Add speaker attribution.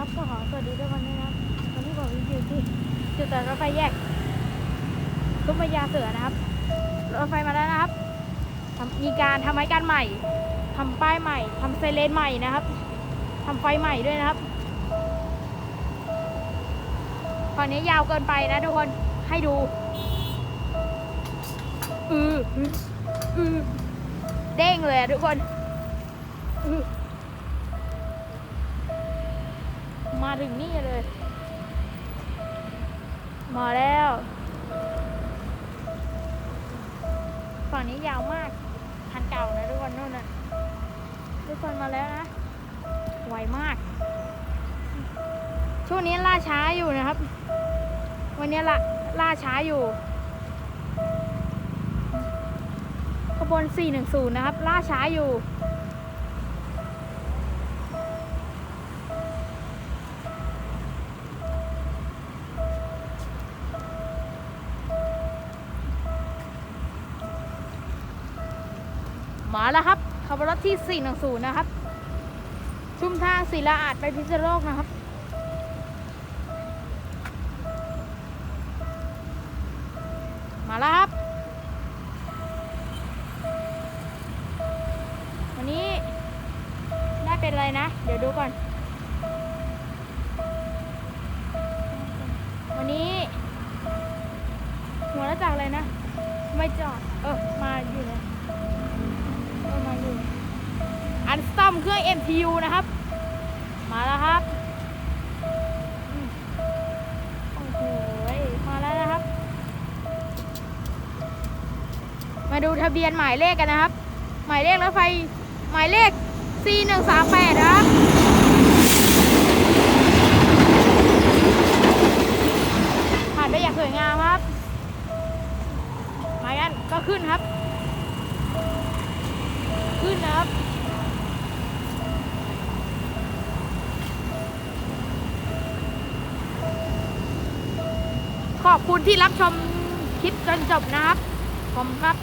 Speaker 1: ครับก็ขอสวัสดีทุกคนด้วยนะครับวันนี้ผมอยู่ที่จุดตัดรถไฟแยกซุ้มพญาเสือนะครับรถไฟมาแล้วนะครับมีการทำไม้กันใหม่ทำป้ายใหม่ทำไซเรนใหม่นะครับทำไฟใหม่ด้วยนะครับตอนนี้ยาวเกินไปนะทุกคนให้ดูอืออืออเด้งเลยทุกคนอือ มาถึงนี่เลย มาแล้ว ฝั่งนี้ยาวมากคันเก่านะทุกคนนู่นน่ะทุกคนมาแล้วนะ ไวมาก ช่วงนี้ล่าช้าอยู่นะครับ วันนี้ละล่าช้าอยู่ ขบวน 410 นะครับ ล่าช้าอยู่ มาแล้วครับขบรถที่ 410 นะครับ ชุมทางศิลาอาจไปพิษณุโลกนะครับ มาแล้วครับ วันนี้ได้เป็นอะไรนะ เดี๋ยวดูก่อน วันนี้ หัวแล้วจากอะไรนะ ไม่จอด เออ มา อันซ่อมเครื่อง MTU นะครับ มาแล้วครับโอ้โหมาแล้วนะครับ มาดูทะเบียนหมายเลขกันนะครับ หมายเลขรถไฟหมายเลข C138 นะครับผ่านไปอย่างสวยงามครับมากันก็ขึ้นครับ ขึ้นนะครับ ขอบคุณที่รับชมคลิปจนจบนะครับ ผมครับ